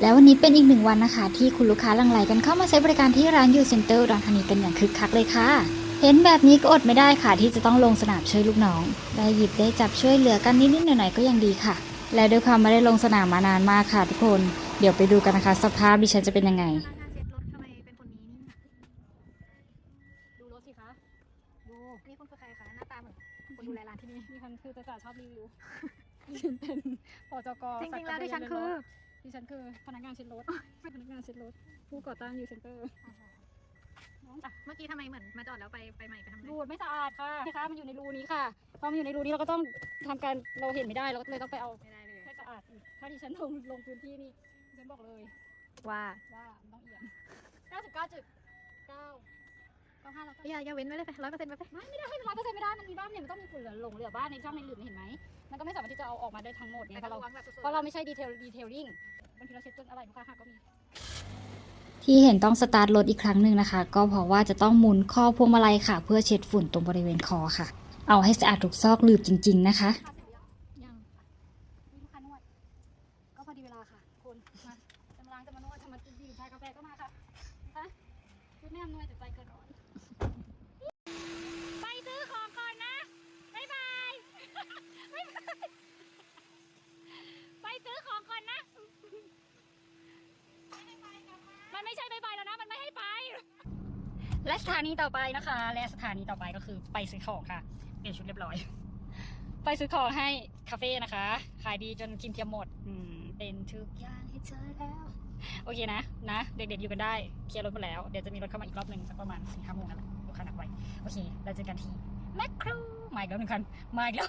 แล้ววันนี้เป็นอีกหนึ่งวันนะคะ ที่คุณลูกค้าหลั่งไหลกันเข้ามาใช้บริการที่ร้านยูเซ็นเตอร์อุดอนธานีกันอย่างคึกคักเลยค่ะ เห็นแบบนี้ก็อดไม่ได้ค่ะ ที่จะต้องลงสนามช่วยลูกน้อง ได้หยิบได้จับช่วยเหลือกันนิดๆหน่อยๆก็ยังดีค่ะ และด้วยความไม่ได้ลงสนามมานานมากค่ะทุกคน เดี๋ยวไปดูกันนะคะ สภาพดิฉันจะเป็นยังไงพนักงานเช็ดรถทำไมเป็นคนนี้นี่ดูรถสิคะดูนี่คุณคือใครคะหน้าตาเหมือนคนดูแลร้านที่นี่ดิฉันคือตาจ่าชอบรีวิวดิฉันเป็นปจกจริงๆแล้วดิฉันคือ ดิฉันคือพนักงานเช็ดรถ พนักงานเช็ดรถ ผู้ก่อตั้งยูเซนเตอร์อะเมื่อกี้ทำไมเหมือนมาจอดแล้วไปไปใหม่ไปทำไมรูดไม่สะอาดค่ะนี่คะมันอยู่ในรูนี้ค่ะ พอมันอยู่ในรูนี้เราก็ต้องทำการเราเห็นไม่ได้เราก็เลยต้องไปเอาไม่ได้เลยให้สะอาดอีกถ้าดิฉันลงลงพื้นที่นี่ดิฉันบอกเลยว่าว่ามันต้องเอี่ยม99.9 95แล้วก็อย่าอย่าเว้นไว้เลยไปร้อยเปอร์เซ็นต์ไปไปไม่ไม่ได้ร้อยเปอร์เซ็นต์ไม่ได้มันมีบ้านเนี่ยมันต้องมีฝุ่นเหลือหลงเหลือบ้านในช่องในหลืมเห็นไหมมันก็ไม่สามารถที่จะ เอาออกมาได้ทั้งหมดไงแต่เพก็ราะเราระวังแบบสุดๆเพราะเราไม่ใช่ดีเทลดีเทลลิ่งบางทีเราเช็ดจนอะไรลูกค้าหักก็มี ที่เห็นต้องสตาร์ทรถอีกครั้งหนึ่งนะคะ ก็เพราะว่าจะต้องหมุนข้อพวงมาลัยค่ะ เพื่อเช็ดฝุ่นตรงบริเวณคอค่ะ เอาให้สะอาดทุกซอกหลืบจริง ๆ นะคะยังมีลูกค้านวดก็พอดีเวลาค่ะคุณมาจะมาล้างจะมานวดจะมาดื่มชากาแฟก็มาค่ะฮะชุดไม่อำนวยแต่ใจเกินร้อนไปซื้อของก่อนนะบ๊ายบาย บ๊ายบายไปซื้อของก่อนนะ มันไม่ใช่บายบายแล้วนะ มันไม่ให้ไป และสถานีต่อไปนะคะ และสถานีต่อไปก็คือไปซื้อของค่ะเปลี่ยนชุดเรียบร้อย ไปซื้อของให้คาเฟ่นะคะ ขายดีจนกินเทียมหมด อืม เป็นทุกอย่างให้เธอแล้ว โอเคนะ นะ เด็กๆอยู่กันได้ เคลียร์รถไปแล้ว เดี๋ยวจะมีรถเข้ามาอีกรอบหนึ่งสักประมาณสี่ห้าโมงนั่นแหละลูกค้านัดไว้ โอเค เราเจอกันทีแมคครมาอีกแล้วหนึ่งคันมาอีกแล้ว